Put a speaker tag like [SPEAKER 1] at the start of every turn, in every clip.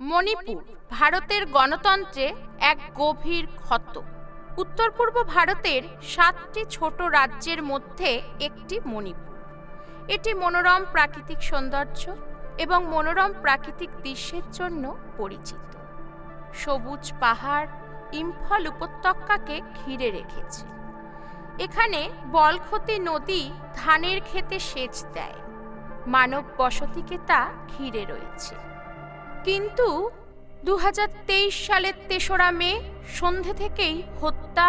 [SPEAKER 1] মণিপুর ভারতের গণতন্ত্রে এক গভীর ক্ষত। উত্তর পূর্ব ভারতের সাতটি ছোট রাজ্যের মধ্যে একটি মণিপুর। এটি মনোরম প্রাকৃতিক সৌন্দর্য এবং মনোরম প্রাকৃতিক দৃশ্যের জন্য পরিচিত। সবুজ পাহাড়, ইম্ফল উপত্যকাকে ঘিরে রেখেছে। এখানে বলখতি নদী ধানের ক্ষেতে সেচ দেয়। মানব বসতিকে তা ঘিরে রয়েছে। কিন্তু দু হাজার তেইশ সালের তেসরা মে সন্ধে থেকেই হত্যা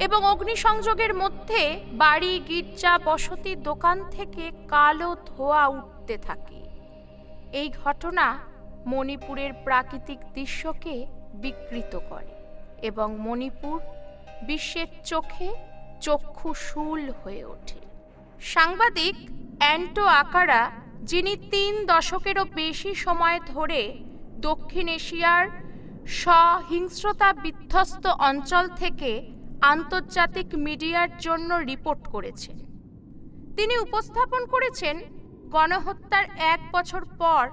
[SPEAKER 1] এবং অগ্নিসংযোগের মধ্যে বাড়ি, গির্জা, বসতি, দোকান থেকে কালো ধোয়া উঠতে থাকে। এই ঘটনা মণিপুরের প্রাকৃতিক দৃশ্যকে বিকৃত করে এবং মণিপুর বিশ্বের চোখে চক্ষুশূল হয়ে ওঠে। সাংবাদিক অ্যান্টো আকারা, যিনি তিন দশকেরও বেশি সময় ধরে দক্ষিণ এশিয়ার সহিংস্রতা বিধ্বস্ত অঞ্চল থেকে আন্তর্জাতিক মিডিয়ার জন্য রিপোর্ট করেছেন। তিনি উপস্থাপন করেছেন গণহত্যার এক বছর পর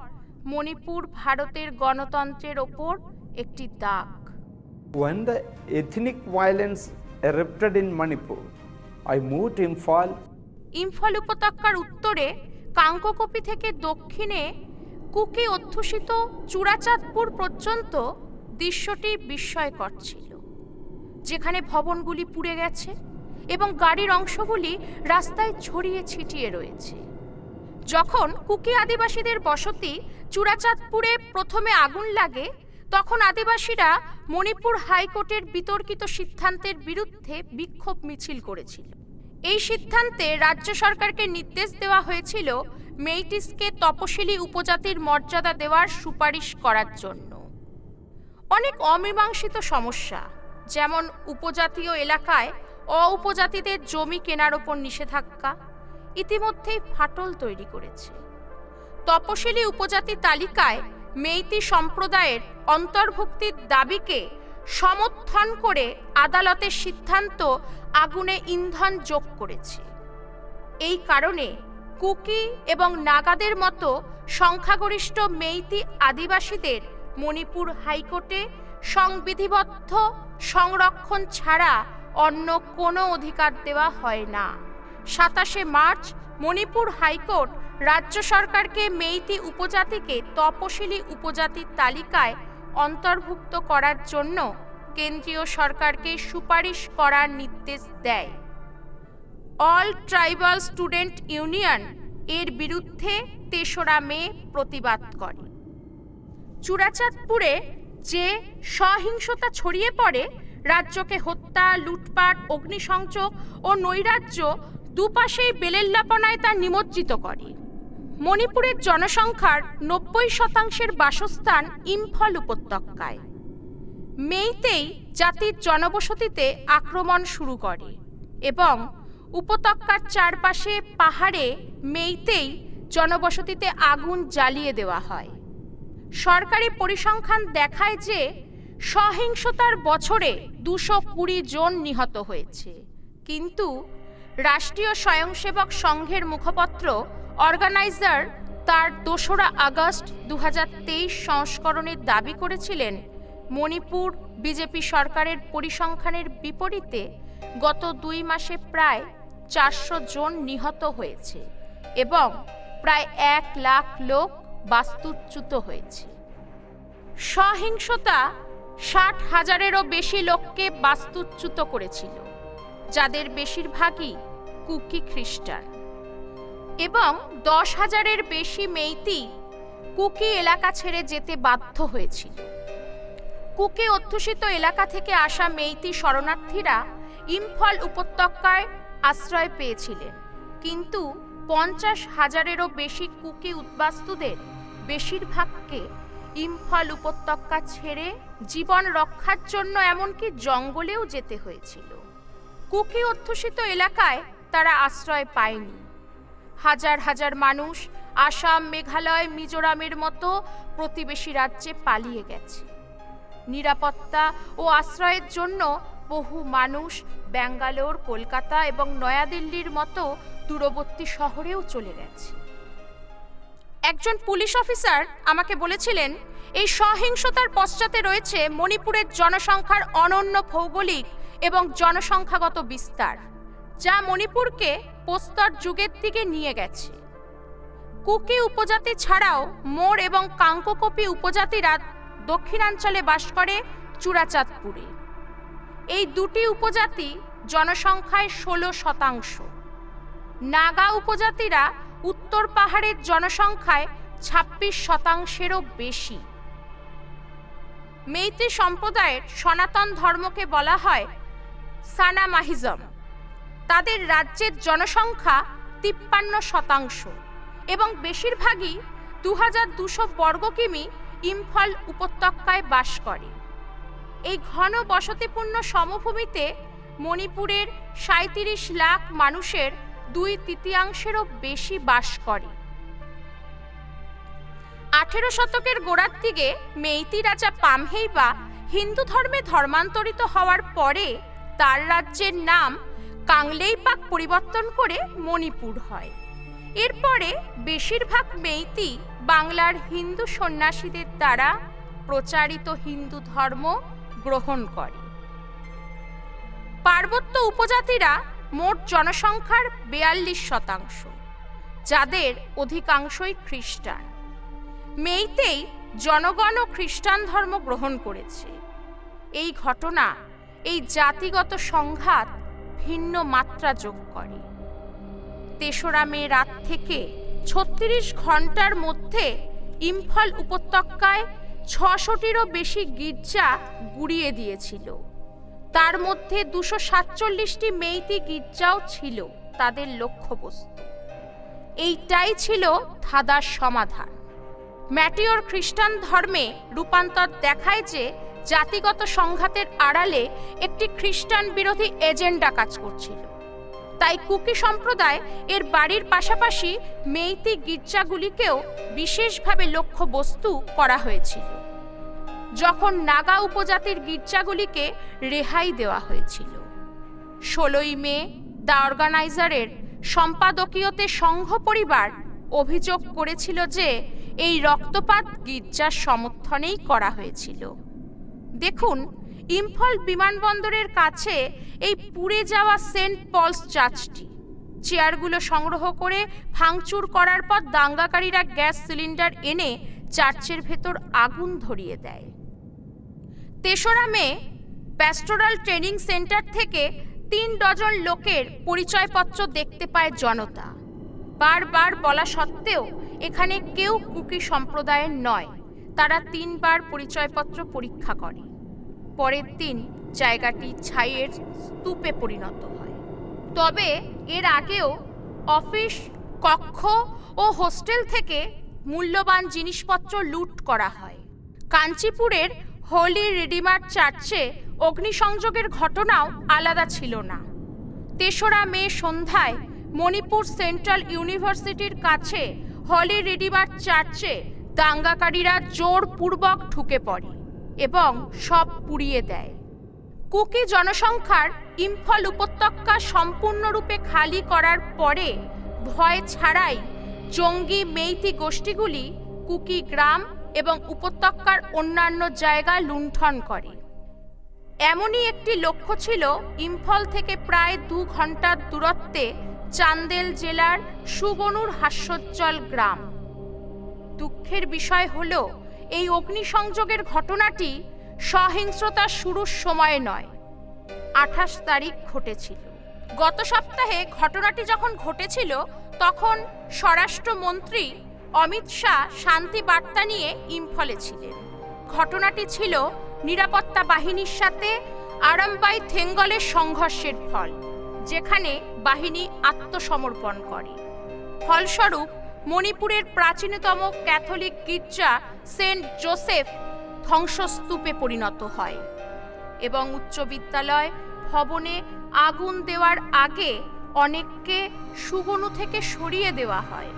[SPEAKER 1] মণিপুর ভারতের গণতন্ত্রের ওপর একটি দাগ।
[SPEAKER 2] When the ethnic violence erupted in Manipur, I moved to Imphal.
[SPEAKER 1] Imphal উপত্যকার উত্তরে কাঙ্ককপি থেকে দক্ষিণে কুকি অধ্যুষিত চূড়াচাঁদপুর পর্যন্ত দৃশ্যটি বিস্ময়কর ছিল, যেখানে ভবনগুলি পুড়ে গেছে এবং গাড়ির অংশগুলি রাস্তায় ছড়িয়ে ছিটিয়ে রয়েছে। যখন কুকি আদিবাসীদের বসতি চূড়াচাঁদপুরে প্রথমে আগুন লাগে, তখন আদিবাসীরা মণিপুর হাইকোর্টের বিতর্কিত সিদ্ধান্তের বিরুদ্ধে বিক্ষোভ মিছিল করেছিল। এই সিদ্ধান্তে রাজ্য সরকারকে নির্দেশ দেওয়া হয়েছিল মেইটিসকে তপশিলি উপজাতির মর্যাদা দেওয়ার সুপারিশ করার জন্য। অনেক অমীমাংসিত সমস্যা, যেমন উপজাতীয় এলাকায় অউপজাতিদের জমি কেনার ওপর নিষেধাজ্ঞা, ইতিমধ্যেই ফাটল তৈরি করেছে। তপশিলি উপজাতি তালিকায় মেইতি সম্প্রদায়ের অন্তর্ভুক্তির দাবিকে সমর্থন করে আদালতের সিদ্ধান্ত আগুনে ইন্ধন যোগ করেছে। এই কারণে কুকি এবং নাগাদের মতো সংখ্যাগরিষ্ঠ মেইতি আদিবাসীদের মণিপুর হাইকোর্টে সংবিধিবদ্ধ সংরক্ষণ ছাড়া অন্য কোনো অধিকার দেওয়া হয় না। সাতাশে মার্চ, মণিপুর হাইকোর্ট রাজ্য সরকারকে মেইতি উপজাতিকে তপশিলি উপজাতির তালিকায় অন্তর্ভুক্ত করার জন্য কেন্দ্রীয় সরকারকে সুপারিশ করার নির্দেশ দেয়। অল ট্রাইবাল স্টুডেন্ট ইউনিয়ন এর বিরুদ্ধে তেসরা মে প্রতিবাদ করে। চূড়াচাঁদপুরে যে সহিংসতা ছড়িয়ে পড়ে, রাজ্যকে হত্যা, লুটপাট, অগ্নিসংযোগ ও নৈরাজ্য দুপাশেই বেলেল্লাপনায় তা নিমজ্জিত করে। মণিপুরের জনসংখ্যার নব্বই শতাংশের বাসস্থান ইম্ফল উপত্যকায়। মেইতেই জাতির জনবসতিতে আক্রমণ শুরু করে এবং উপত্যকার চারপাশে পাহাড়ে মেইতেই জনবসতিতে আগুন জ্বালিয়ে দেওয়া হয়। সরকারি পরিসংখ্যান দেখায় যে সহিংসতার বছরে দুশো কুড়ি জন নিহত হয়েছে। কিন্তু রাষ্ট্রীয় স্বয়ংসেবক সংঘের মুখপত্র, অর্গানাইজার তার দোসরা আগস্ট দু হাজার তেইশ সংস্করণের দাবি করেছিলেন, মণিপুর বিজেপি সরকারের পরিসংখ্যানের বিপরীতে গত দুই মাসে প্রায় চারশো জন নিহত হয়েছে এবং প্রায় এক লাখ লোক বাস্তুচ্যুত হয়েছে। সহিংসতা ষাট হাজারেরও বেশি লোককে বাস্তুচ্যুত করেছিল, যাদের বেশিরভাগই কুকি খ্রিস্টান। এবং দশ হাজারের বেশি মেইতি কুকি এলাকা ছেড়ে যেতে বাধ্য হয়েছিল। কুকি অধ্যুষিত এলাকা থেকে আসা মেইতি শরণার্থীরা ইম্ফল উপত্যকায় আশ্রয় পেয়েছিলেন। কিন্তু পঞ্চাশ হাজারেরও বেশি কুকি উদ্বাস্তুদের বেশিরভাগকে ইম্ফল উপত্যকা ছেড়ে জীবন রক্ষার জন্য এমনকি জঙ্গলেও যেতে হয়েছিল। কুকি অধ্যুষিত এলাকায় তারা আশ্রয় পায়নি। হাজার হাজার মানুষ আসাম, মেঘালয়, মিজোরামের মতো প্রতিবেশী রাজ্যে পালিয়ে গেছে। নিরাপত্তা ও আশ্রয়ের জন্য বহু মানুষ ব্যাঙ্গালোর, কলকাতা এবং নয়াদিল্লির মতো দূরবর্তী শহরেও চলে গেছে। একজন পুলিশ অফিসার আমাকে বলেছিলেন, এই সহিংসতার পশ্চাতে রয়েছে মণিপুরের জনসংখ্যার অনন্য ভৌগোলিক এবং জনসংখ্যাগত বিস্তার, যা মণিপুরকে প্রস্তর যুগের দিকে নিয়ে গেছে। কুকি উপজাতি ছাড়াও মোর এবং কাঙ্ককপি উপজাতিরা দক্ষিণাঞ্চলে বাস করে চূড়াচাঁদপুরে এই দুটি উপজাতি জনসংখ্যায় ষোলো শতাংশ। নাগা উপজাতিরা উত্তর পাহাড়ের জনসংখ্যায় ছাব্বিশ শতাংশেরও বেশি। মেইতি সম্প্রদায়ের সনাতন ধর্মকে বলা হয় সানামাহিজম। তাদের রাজ্যের জনসংখ্যা তিপ্পান্ন শতাংশ এবং বেশিরভাগই দু হাজার দুশো বর্গ কিমি ইম্ফল উপত্যকায় বাস করে। এই ঘন বসতিপূর্ণ সমভূমিতে মণিপুরের সাঁত্রিশ লাখ মানুষের দুই তৃতীয়াংশেরও বেশি বাস করে। আঠেরো শতকের গোড়ার দিকে মেইতি রাজা পামহেইবা হিন্দু ধর্মে ধর্মান্তরিত হওয়ার পরে তার রাজ্যের নাম কাংলেইপাক পরিবর্তন করে মণিপুর হয়। এরপরে বেশিরভাগ মেইতি বাংলার হিন্দু সন্ন্যাসীদের দ্বারা প্রচারিত হিন্দু ধর্ম গ্রহণ করে। পার্বত্য উপজাতিরা মোট জনসংখ্যার বেয়াল্লিশ শতাংশ, যাদের অধিকাংশই খ্রিস্টান। মেইতেই জনগণ ও খ্রিস্টান ধর্ম গ্রহণ করেছে। এই ঘটনা এই জাতিগত সংঘাত ভিন্ন মাত্রা যোগ করে। তেসরা মে রাত থেকে ছত্রিশ ঘণ্টার মধ্যে ইম্ফল উপত্যকায় ছশোটিরও বেশি গির্জা গুড়িয়ে দিয়েছিল। তার মধ্যে দুশো সাতচল্লিশটি মেইতি গির্জাও ছিল তাদের লক্ষ্যবস্তু। এইটাই ছিল ধাঁধার সমাধান। ম্যাটিওর খ্রিস্টান ধর্মে রূপান্তর দেখায় যে জাতিগত সংঘাতের আড়ালে একটি খ্রিস্টান বিরোধী এজেন্ডা কাজ করছিল। তাই কুকি সম্প্রদায় এর বাড়ির পাশাপাশি মেইতি গির্জাগুলিকেও বিশেষভাবে লক্ষ্যবস্তু করা হয়েছিল। যখন নাগা উপজাতির গির্জাগুলিকে রেহাই দেওয়া হয়েছিল। ষোলোই মে দ্য অর্গানাইজারের সম্পাদকীয়তে সংঘ পরিবার অভিযোগ করেছিল যে এই রক্তপাত গির্জার সমর্থনেই করা হয়েছিল। দেখুন ইম্ফল বিমানবন্দরের কাছে এই পুড়ে যাওয়া সেন্ট পলস চার্চটি। চেয়ারগুলো সংগ্রহ করে ভাঙচুর করার পর দাঙ্গাকারীরা গ্যাস সিলিন্ডার এনে চার্চের ভেতর আগুন ধরিয়ে দেয়। তেসরা মে, প্যাস্টোরাল ট্রেনিং সেন্টার থেকে তিন ডজন লোকের পরিচয়পত্র দেখতে পায় জনতা। বারবার বলা সত্ত্বেও এখানে কেউ কুকি সম্প্রদায়ের নয়। তারা তিনবার পরিচয়পত্র পরীক্ষা করে। পরের দিন জায়গাটি ছাইয়ের স্তূপে পরিণত হয়। তবে এর আগেও অফিস, কক্ষ ও হোস্টেল থেকে মূল্যবান জিনিসপত্র লুট করা হয়। কাঞ্চিপুরের হোলি রিডিমার চার্চে অগ্নিসংযোগের ঘটনাও আলাদা ছিল না। তেসরা মে সন্ধ্যায় মণিপুর সেন্ট্রাল ইউনিভার্সিটির কাছে হলি রিডিমার চার্চে দাঙ্গাকারীরা জোরপূর্বক ঢুকে পড়ে। এবং সব পুড়িয়ে দেয়। কুকি জনসংখ্যার ইম্ফল উপত্যকা সম্পূর্ণরূপে খালি করার পরে ভয় ছাড়াই জঙ্গি মেইতি গোষ্ঠীগুলি কুকি গ্রাম এবং উপত্যকার অন্যান্য জায়গা লুণ্ঠন করে। এমনই একটি লক্ষ্য ছিল ইম্ফল থেকে প্রায় দু ঘণ্টার দূরত্বে চান্দেল জেলার সুগনুর হাস্যোজ্জ্বল গ্রাম। দুঃখের বিষয় হল এই অগ্নিসংযোগের ঘটনাটি সহিংসতা শুরুর সময় নয়, আঠাশ তারিখ ঘটেছিল। গত সপ্তাহে ঘটনাটি যখন ঘটেছিল, তখন স্বরাষ্ট্রমন্ত্রী অমিত শাহ শান্তি বার্তা নিয়ে ইম্ফলে ছিলেন। ঘটনাটি ছিল নিরাপত্তা বাহিনীর সাথে আরামবাই থেঙ্গলের সংঘর্ষের ফল, যেখানে বাহিনী আত্মসমর্পণ করে। ফলস্বরূপ মণিপুরের প্রাচীনতম ক্যাথলিক গির্জা সেন্ট জোসেফ ধ্বংসস্তূপে পরিণত হয় এবং উচ্চ বিদ্যালয় ভবনে আগুন দেওয়ার আগে অনেককে সুগনু থেকে সরিয়ে দেওয়া হয়।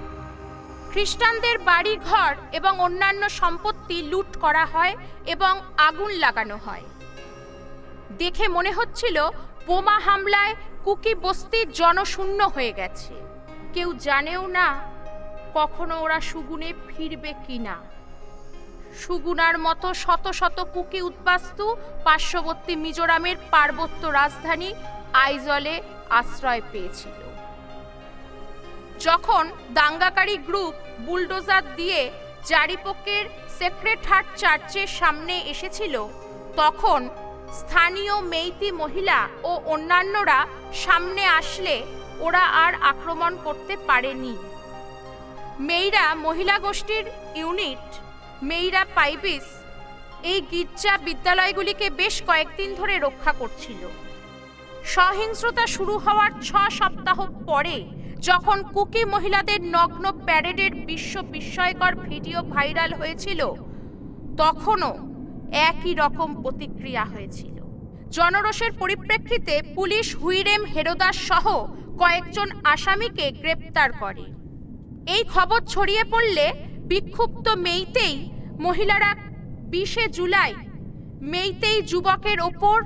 [SPEAKER 1] খ্রিস্টানদের বাড়ি ঘর এবং অন্যান্য সম্পত্তি লুট করা হয় এবং আগুন লাগানো হয়। দেখে মনে হচ্ছিল বোমা হামলায় কুকি বস্তি জনশূন্য হয়ে গেছে। কেউ জানেও না কখনো ওরা সুগুনে ফিরবে কিনা? সুগুনার মতো শত শত কুকি উদ্বাস্তু পার্শ্ববর্তী মিজোরামের পার্বত্য রাজধানী আইজলে আশ্রয় পেয়েছিল। যখন দাঙ্গাকারী গ্রুপ বুলডোজার দিয়ে জারিপোকের সেক্রেট হার্ট চার্চের সামনে এসেছিল, তখন স্থানীয় মেইতি মহিলা ও অন্যান্যরা সামনে আসলে ওরা আর আক্রমণ করতে পারেনি। মেইরা মহিলা গোষ্ঠীর ইউনিট, মেইরা পাইবিস, এই গির্জা বিদ্যালয়গুলিকে বেশ কয়েকদিন ধরে রক্ষা করছিল। সহিংসতা শুরু হওয়ার ছ সপ্তাহ পরে যখন কুকি মহিলাদের নগ্ন প্যারেডের বিশ্ব বিস্ময়কর ভিডিও ভাইরাল হয়েছিল, তখনও একই রকম প্রতিক্রিয়া হয়েছিল। জনরোষের পরিপ্রেক্ষিতে পুলিশ হুইরেম হেরোদাস সহ কয়েকজন আসামিকে গ্রেপ্তার করে। এই খবর ছড়িয়ে পড়লে বিক্ষুব্ধ মেইতেই মহিলারা বিশে জুলাই মেইতেই যুবকের ওপর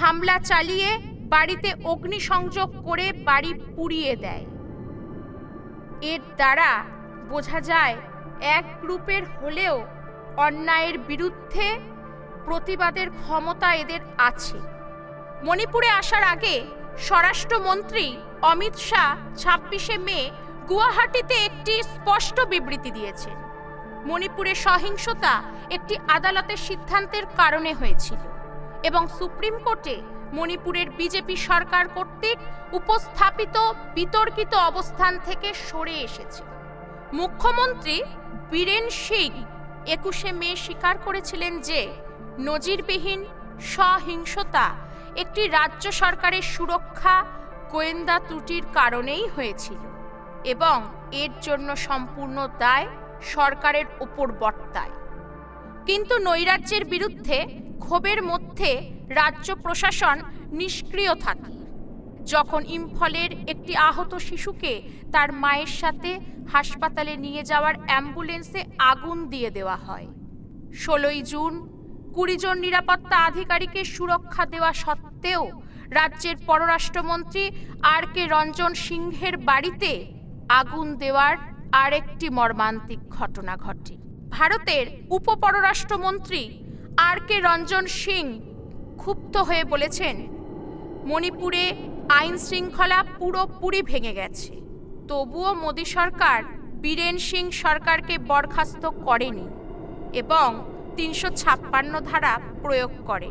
[SPEAKER 1] হামলা চালিয়ে বাড়িতে অগ্নিসংযোগ করে বাড়ি পুড়িয়ে দেয়। এর দ্বারা বোঝা যায়, এক গ্রুপের হলেও অন্যায়ের বিরুদ্ধে প্রতিবাদের ক্ষমতা এদের আছে। মণিপুরে আসার আগে স্বরাষ্ট্রমন্ত্রী অমিত শাহ ছাব্বিশে মে গুয়াহাটিতে একটি স্পষ্ট বিবৃতি দিয়েছেন মণিপুরে সহিংসতা একটি আদালতের সিদ্ধান্তের কারণে হয়েছিল এবং সুপ্রিম কোর্টে মণিপুরের বিজেপি সরকার কর্তৃক উপস্থাপিত বিতর্কিত অবস্থান থেকে সরে এসেছে। মুখ্যমন্ত্রী বীরেন সিং একুশে মে স্বীকার করেছিলেন যে, নজিরবিহীন সহিংসতা একটি রাজ্য সরকারের সুরক্ষা গোয়েন্দা ত্রুটির কারণেই হয়েছিল। এবং এর জন্য সম্পূর্ণ দায় সরকারের ওপর বর্তায়। কিন্তু নৈরাজ্যের বিরুদ্ধে ক্ষোভের মধ্যে রাজ্য প্রশাসন নিষ্ক্রিয় থাকে। যখন ইম্ফলের একটি আহত শিশুকে তার মায়ের সাথে হাসপাতালে নিয়ে যাওয়ার অ্যাম্বুলেন্সে আগুন দিয়ে দেওয়া হয়। ষোলোই জুন, কুড়ি জন নিরাপত্তা আধিকারিকের সুরক্ষা দেওয়া সত্ত্বেও রাজ্যের পররাষ্ট্রমন্ত্রী আর কে রঞ্জন সিংহের বাড়িতে আগুন দেওয়ার আরেকটি মর্মান্তিক ঘটনা ঘটে। ভারতের উপপররাষ্ট্রমন্ত্রী আর কে রঞ্জন সিং ক্ষুব্ধ হয়ে বলেছেন, মণিপুরে আইন শৃঙ্খলা পুরোপুরি ভেঙে গেছে। তবুও মোদী সরকার, বীরেন সিং সরকারকে বরখাস্ত করেনি এবং তিনশো ছাপ্পান্ন ধারা প্রয়োগ করে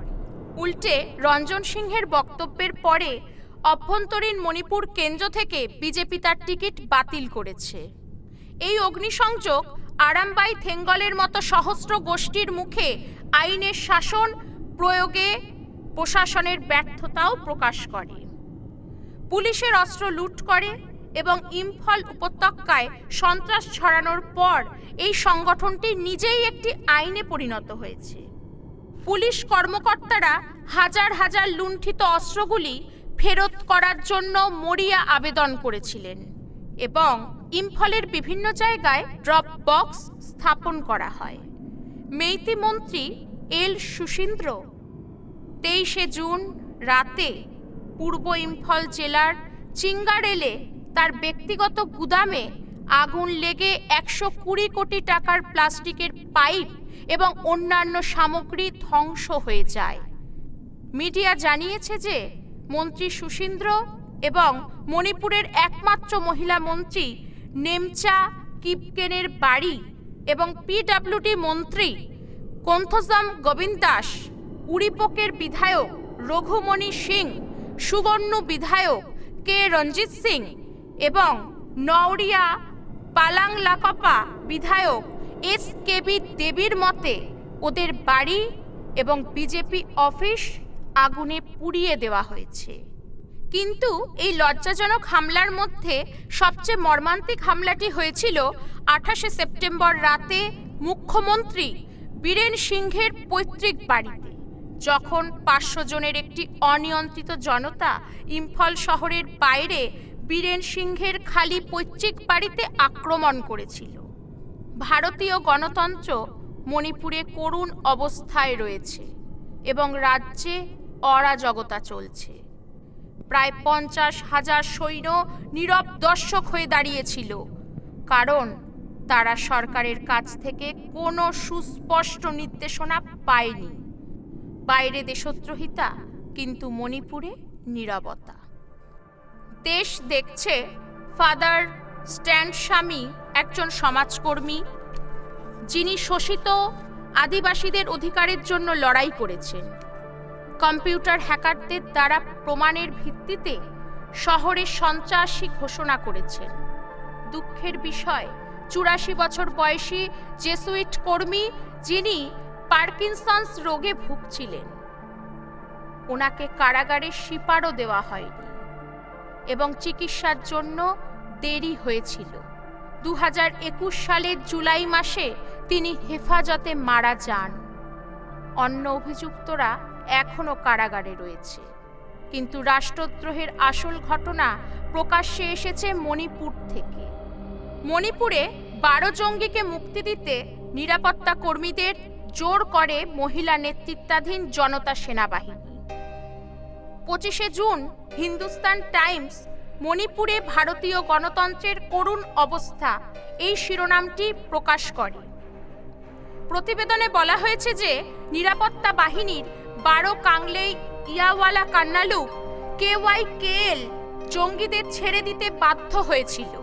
[SPEAKER 1] উল্টে রঞ্জন সিংহের বক্তব্যের পরে অভ্যন্তরীণ মণিপুর কেন্দ্র থেকে বিজেপি তার টিকিট বাতিল করেছে। এই অগ্নিসংযোগ আরামবাই থেঙ্গলের মতো সহস্র গোষ্ঠীর মুখে আইনের শাসন, প্রয়োগে প্রশাসনের ব্যর্থতাও প্রকাশ করে। পুলিশের অস্ত্র লুট করে এবং ইম্ফল উপত্যকায় সন্ত্রাস ছড়ানোর পর এই সংগঠনটি নিজেই একটি আইনে পরিণত হয়েছে। পুলিশ কর্মকর্তারা হাজার হাজার লুণ্ঠিত অস্ত্রগুলি ফেরত করার জন্য মরিয়া আবেদন করেছিলেন এবং ইম্ফলের বিভিন্ন জায়গায় ড্রপ বক্স স্থাপন করা হয়। মেইতি মন্ত্রী এল সুশীন্দ্র তেইশে জুন রাতে পূর্ব ইম্ফল জেলার চিঙ্গারেলে তার ব্যক্তিগত গুদামে আগুন লেগে একশো কুড়ি কোটি টাকার প্লাস্টিকের পাইপ এবং অন্যান্য সামগ্রী ধ্বংস হয়ে যায়। মিডিয়া জানিয়েছে যে মন্ত্রী সুশীন্দ্র এবং মণিপুরের একমাত্র মহিলা মন্ত্রী নেমচা কিপকেনের বাড়ি এবং পিডব্লিউডি মন্ত্রী কন্থজাম গোবিন্দ দাস, উড়িপোকের বিধায়ক রঘুমণি সিং, সুবর্ণ বিধায়ক কে রঞ্জিত সিং এবং নওড়িয়া পালাংলাকপা বিধায়ক এস কেবি দেবীর মতে ওদের বাড়ি এবং বিজেপি অফিস আগুনে পুড়িয়ে দেওয়া হয়েছে। কিন্তু এই লজ্জাজনক হামলার মধ্যে সবচেয়ে মর্মান্তিক হামলাটি হয়েছিল আঠাশে সেপ্টেম্বর রাতে মুখ্যমন্ত্রী বীরেন সিংহের পৈতৃক বাড়িতে, যখন পাঁচশো জনের একটি অনিয়ন্ত্রিত জনতা ইম্ফল শহরের বাইরে বীরেন সিংহের খালি পৈতৃক বাড়িতে আক্রমণ করেছিল। ভারতীয় গণতন্ত্র মণিপুরে করুণ অবস্থায় রয়েছে এবং রাজ্যে অরাজকতা চলছে। প্রায় পঞ্চাশ হাজার সৈন্য নীরব দর্শক হয়ে দাঁড়িয়েছিল, কারণ তারা সরকারের কাছ থেকে কোনো সুস্পষ্ট নির্দেশনা পায়নি। বাইরে দেশদ্রোহিতা, কিন্তু মণিপুরে নীরবতা। দেশ দেখছে ফাদার স্ট্যান্ড স্বামী একজন সমাজকর্মী, যিনি শোষিত আদিবাসীদের অধিকারের জন্য লড়াই করেছেন। কম্পিউটার হ্যাকারদের দ্বারা প্রমাণের ভিত্তিতে শহরে সন্ত্রাসী ঘোষণা করেছেন দুঃখের বিষয়, চুরাশি বছর বয়সী জেসুইট কর্মী যিনি পার্কিনসন্স রোগে ভুগছিলেন। ওনাকে কারাগারে শিপারও দেওয়া হয়নি এবং চিকিৎসার জন্য দেরি হয়েছিল। দু হাজার একুশ সালের জুলাই মাসে তিনি হেফাজতে মারা যান। অন্য অভিযুক্তরা এখনও কারাগারে রয়েছে। কিন্তু রাষ্ট্রদ্রোহের আসল ঘটনা প্রকাশ্যে এসেছে মণিপুর থেকে। মণিপুরে বারো জঙ্গিকে মুক্তি দিতে নিরাপত্তা কর্মীদের জোর করে মহিলা নেতৃত্বাধীন জনতা সেনাবাহিনী। পঁচিশে জুন হিন্দুস্তান টাইমস মণিপুরে ভারতীয় গণতন্ত্রের করুণ অবস্থা এই শিরোনামটি প্রকাশ করে। প্রতিবেদনে বলা হয়েছে যে নিরাপত্তা বাহিনীর বারো কাংলেই ইয়াওয়ালা কান্নালুক কেওয়াই কেএল জঙ্গিদের ছেড়ে দিতে বাধ্য হয়েছিল।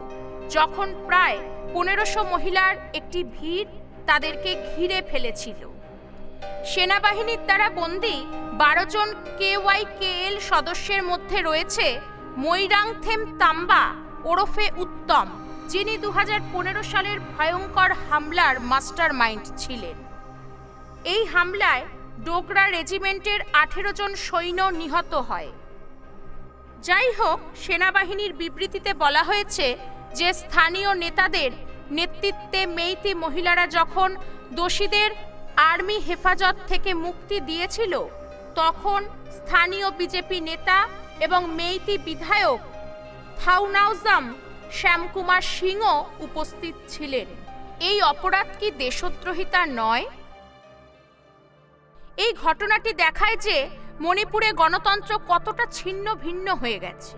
[SPEAKER 1] যখন প্রায় পনেরোশো মহিলার একটি ভিড় তাদেরকে ঘিরে ফেলেছিল। সেনাবাহিনীর দ্বারা বন্দি বারো জন কেওয়াই কেএল সদস্যের মধ্যে রয়েছে মৈরাংথেম তাম্বা ওরফে উত্তম, যিনি দু হাজার পনেরো সালের ভয়ঙ্কর হামলার মাস্টার মাইন্ড ছিলেন। এই হামলায় ডোগরা রেজিমেন্টের আঠেরো জন সৈন্য নিহত হয়। যাই হোক সেনাবাহিনীর বিবৃতিতে বলা হয়েছে যে স্থানীয় নেতাদের নেতৃত্বে মেইতি মহিলারা যখন দোষীদের আর্মি হেফাজত থেকে মুক্তি দিয়েছিল, তখন স্থানীয় বিজেপি নেতা এবং মেইতি বিধায়ক থাউনাউজাম শ্যামকুমার সিংও উপস্থিত ছিলেন। এই অপরাধ কি দেশদ্রোহিতা নয়? এই ঘটনাটি দেখায় যে মণিপুরে গণতন্ত্র কতটা ছিন্ন ভিন্ন হয়ে গেছে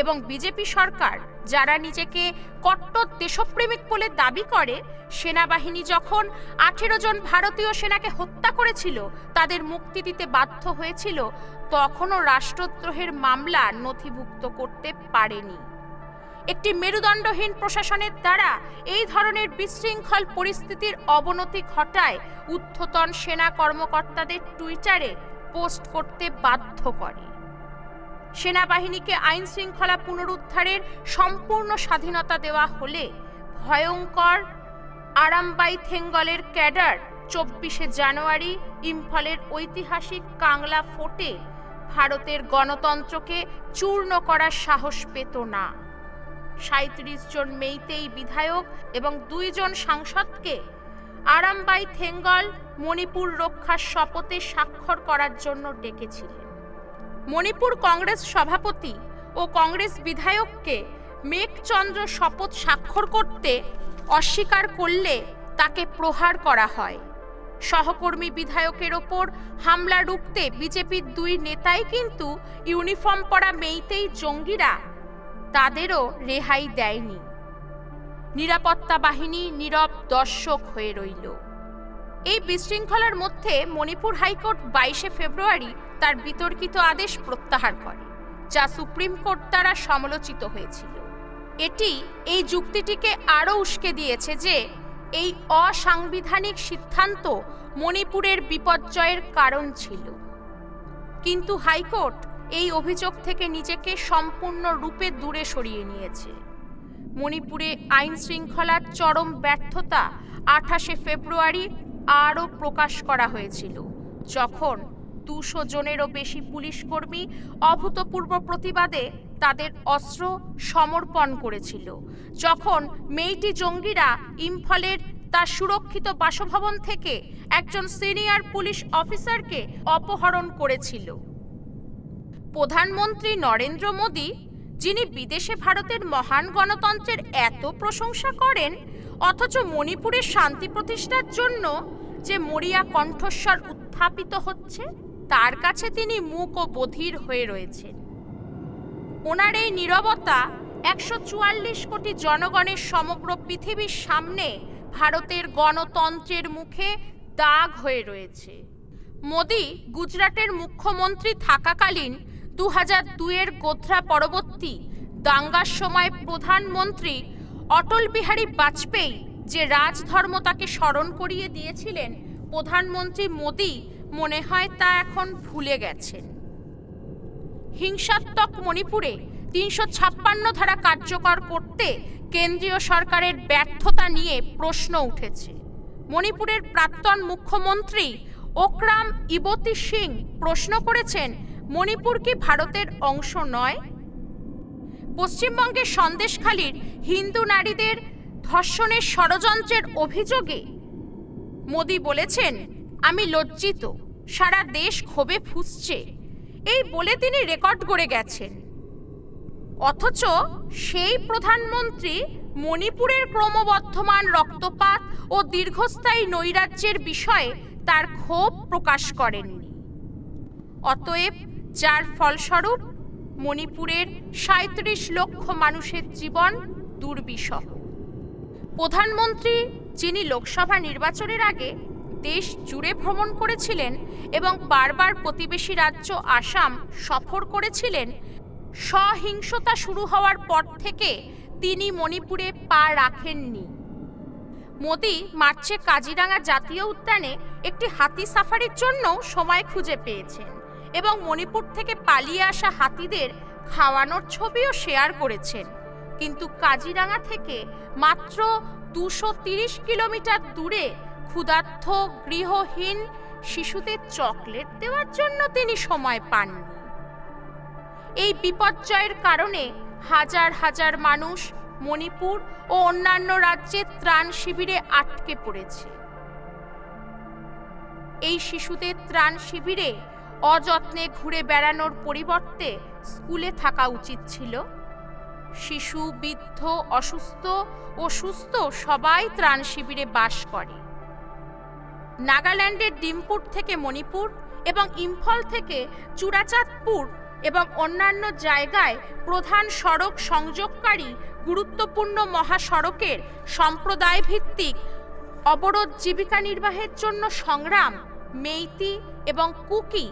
[SPEAKER 1] এবং বিজেপি সরকার, যারা নিজেকে কট্টর দেশপ্রেমিক বলে দাবি করে, সেনাবাহিনী যখন আঠেরো জন ভারতীয় সেনাকে হত্যা করেছিল, তাদের মুক্তি দিতে বাধ্য হয়েছিল, তখনও রাষ্ট্রদ্রোহের মামলা নথিভুক্ত করতে পারেনি। একটি মেরুদণ্ডহীন প্রশাসনের দ্বারা এই ধরনের বিশৃঙ্খল পরিস্থিতির অবনতি ঘটায় উত্থতন সেনা কর্মকর্তাদের টুইটারে পোস্ট করতে বাধ্য করে। সেনাবাহিনীকে আইন শৃঙ্খলা পুনরুদ্ধারের সম্পূর্ণ স্বাধীনতা দেওয়া হলে ভয়ঙ্কর আরামবাই থেঙ্গলের ক্যাডার চব্বিশে জানুয়ারি ইম্ফলের ঐতিহাসিক কাংলা ফোর্টে ভারতের গণতন্ত্রকে চূর্ণ করার সাহস পেত না। সাঁত্রিশ জন মেইতেই বিধায়ক এবং দুইজন সাংসদকে আরামবাই থেঙ্গল মণিপুর রক্ষার শপথে স্বাক্ষর করার জন্য ডেকেছিলেন। মণিপুর কংগ্রেস সভাপতি ও কংগ্রেস বিধায়ককে মেঘচন্দ্র শপথ স্বাক্ষর করতে অস্বীকার করলে তাকে প্রহার করা হয়। সহকর্মী বিধায়কের ওপর হামলা রুখতে বিজেপির দুই নেতাই কিন্তু ইউনিফর্ম পরা মেইতেই জঙ্গিরা তাদেরও রেহাই দেয়নি। নিরাপত্তা বাহিনী নীরব দর্শক হয়ে রইল। এই বিশৃঙ্খলার মধ্যে মণিপুর হাইকোর্ট বাইশে ফেব্রুয়ারি তার বিতর্কিত আদেশ প্রত্যাহার করে, যা সুপ্রিম কোর্ট দ্বারা সমালোচিত হয়েছিল। এটি এই যুক্তিটিকে আরও উস্কে দিয়েছে যে, এই অসাংবিধানিক সিদ্ধান্ত মণিপুরের বিপর্যয়ের কারণ ছিল। কিন্তু হাইকোর্ট এই অভিযোগ থেকে নিজেকে সম্পূর্ণ রূপে দূরে সরিয়ে নিয়েছে। মণিপুরে আইন শৃঙ্খলার চরম ব্যর্থতা আঠাশে ফেব্রুয়ারি আরও প্রকাশ করা হয়েছিল। যখন দুশো জনেরও বেশি পুলিশ কর্মী অভূতপূর্ব প্রতিবাদে তাদের অস্ত্র সমর্পণ করেছিল। যখন মেইটি জঙ্গিরা ইম্ফলের তার সুরক্ষিত বাসভবন থেকে একজন সিনিয়র পুলিশ অফিসারকে অপহরণ করেছিল। প্রধানমন্ত্রী নরেন্দ্র মোদী, যিনি বিদেশে ভারতের মহান গণতন্ত্রের এত প্রশংসা করেন, অথচ মণিপুরের শান্তি প্রতিষ্ঠার জন্য যে মরিয়া কণ্ঠস্বর উত্থাপিত হচ্ছে, তার কাছে তিনি মূক ও বধির হয়ে রয়েছেন। ওনার এই নীরবতা একশো চুয়াল্লিশ কোটি জনগণের সমগ্র পৃথিবীর সামনে ভারতের গণতন্ত্রের মুখে দাগ হয়ে রয়েছে। মোদি গুজরাটের মুখ্যমন্ত্রী থাকাকালীন দু হাজার দুইয়ের গোধরা পরবর্তী দাঙ্গার সময় প্রধানমন্ত্রী অটল বিহারী বাজপেয়ী যে রাজধর্ম তাকে স্মরণ করিয়ে দিয়েছিলেন, প্রধানমন্ত্রী মোদি মনে হয় তা এখন ভুলে গেছেন। হিংসাত্মক মণিপুরে তিনশো ছাপ্পান্ন ধারা কার্যকর করতে কেন্দ্রীয় সরকারের ব্যর্থতা নিয়ে প্রশ্ন উঠেছে। মণিপুরের প্রাক্তন মুখ্যমন্ত্রী ওকরাম ইবতী সিং প্রশ্ন করেছেন মণিপুর কি ভারতের অংশ নয়। পশ্চিমবঙ্গের সন্দেশখালীর হিন্দু নারীদের ধর্ষণের ষড়যন্ত্রের অভিযোগে মোদি বলেছেন, আমি লজ্জিত, সারা দেশ ক্ষোভে ফুসছে। এই বলে তিনি রেকর্ড করে গেছেন। অথচ সেই প্রধানমন্ত্রী মণিপুরের ক্রমবর্ধমান রক্তপাত ও দীর্ঘস্থায়ী নৈরাজ্যের বিষয়ে তার ক্ষোভ প্রকাশ করেননি। অতএব যার ফলস্বরূপ মণিপুরের সাঁত্রিশ লক্ষ মানুষের জীবন দুর্বিষহ। প্রধানমন্ত্রী যিনি লোকসভা নির্বাচনের আগে দেশ জুড়ে ভ্রমণ করেছিলেন এবং বারবার প্রতিবেশী রাজ্য আসাম সফর করেছিলেন, সহিংসতা শুরু হওয়ার পর থেকে তিনি মণিপুরে পা রাখেননি। মোদি মার্চে কাজিরাঙ্গা জাতীয় উদ্যানে একটি হাতি সাফারির জন্য সময় খুঁজে পেয়েছেন। এবং মণিপুর থেকে পালিয়ে আসা হাতিদের খাওয়ানোর ছবিও শেয়ার করেছেন। কিন্তু কাজিরাঙ্গা থেকে মাত্র দুশো কিলোমিটার দূরে ক্ষুধার্থ গৃহহীন শিশুদের চকলেট দেওয়ার জন্য তিনি সময় পাননি। এই বিপর্যয়ের কারণে হাজার হাজার মানুষ মণিপুর ও অন্যান্য রাজ্যের ত্রাণ শিবিরে আটকে পড়েছে। এই শিশুদের ত্রাণ শিবিরে অযত্নে ঘুরে বেড়ানোর পরিবর্তে স্কুলে থাকা উচিত ছিল। শিশু, বৃদ্ধ, অসুস্থ ও সুস্থ সবাই ত্রাণ শিবিরে বাস করে। নাগাল্যান্ডের ডিমপুর থেকে মণিপুর এবং ইম্ফল থেকে চূড়াচাঁদপুর এবং অন্যান্য জায়গায় প্রধান সড়ক সংযোগকারী গুরুত্বপূর্ণ মহাসড়কের সম্প্রদায় ভিত্তিক অবরোধ জীবিকা নির্বাহের জন্য সংগ্রাম, মেইতি এবং কুকি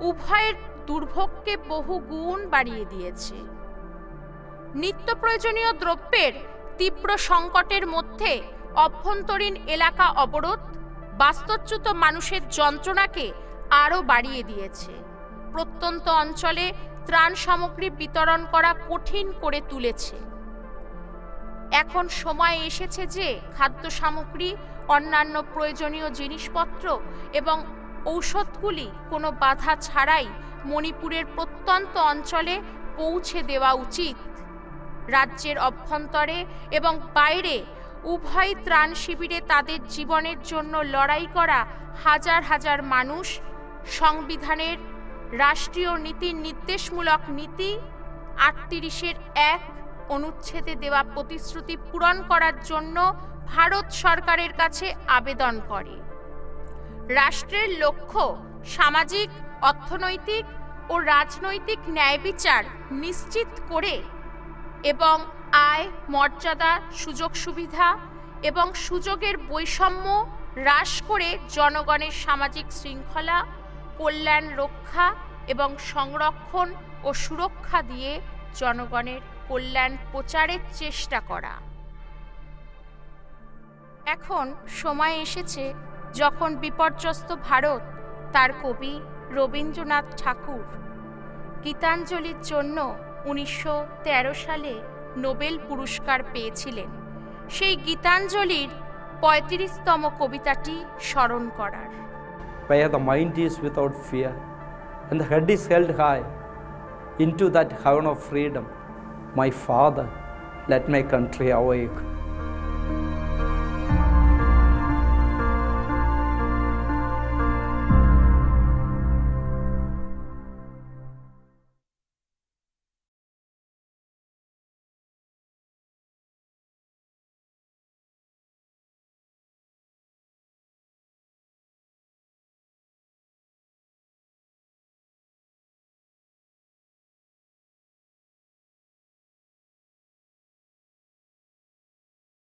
[SPEAKER 1] উভয়ের দুর্ভোগকে বহু গুণ বাড়িয়ে দিয়েছে। নিত্য প্রয়োজনীয় দ্রব্যের তীব্র সংকটের মধ্যে অভ্যন্তরীণ এলাকা অবরোধ বাস্তুচ্যুত মানুষের যন্ত্রণাকে আরও বাড়িয়ে দিয়েছে। প্রত্যন্ত অঞ্চলে ত্রাণ সামগ্রী বিতরণ করা কঠিন করে তুলেছে। এখন সময় এসেছে যে খাদ্য সামগ্রী, অন্যান্য প্রয়োজনীয় জিনিসপত্র এবং ঔষধগুলি কোনো বাধা ছাড়াই মণিপুরের প্রত্যন্ত অঞ্চলে পৌঁছে দেওয়া উচিত। রাজ্যের অভ্যন্তরে এবং বাইরে উভয় ত্রাণ শিবিরে তাদের জীবনের জন্য লড়াই করা হাজার হাজার মানুষ, সংবিধানের রাষ্ট্রীয় নীতির নির্দেশমূলক নীতি আটত্রিশের এক অনুচ্ছেদে দেওয়া প্রতিশ্রুতি পূরণ করার জন্য ভারত সরকারের কাছে আবেদন করে। রাষ্ট্রের লক্ষ্য সামাজিক, অর্থনৈতিক ও রাজনৈতিক ন্যায় বিচার নিশ্চিত করে এবং আয়, মর্যাদা, সুযোগ সুবিধা এবং সুযোগের বৈষম্য হ্রাস করে জনগণের সামাজিক শৃঙ্খলা, কল্যাণ রক্ষা এবং সংরক্ষণ ও সুরক্ষা দিয়ে জনগণের কল্যাণ প্রচারের চেষ্টা করা। এখন সময় এসেছে যখন বিপর্যস্ত ভারত তার কবি রবীন্দ্রনাথ ঠাকুর গীতাঞ্জলির জন্য উনিশশো তেরো সালে নোবেল পুরস্কার পেয়েছিলেন সেই গীতাঞ্জলির পঁয়ত্রিশতম কবিতাটি স্মরণ করার
[SPEAKER 2] where the mind is without fear and the head is held high into that heaven of freedom. My Father, let my country awake.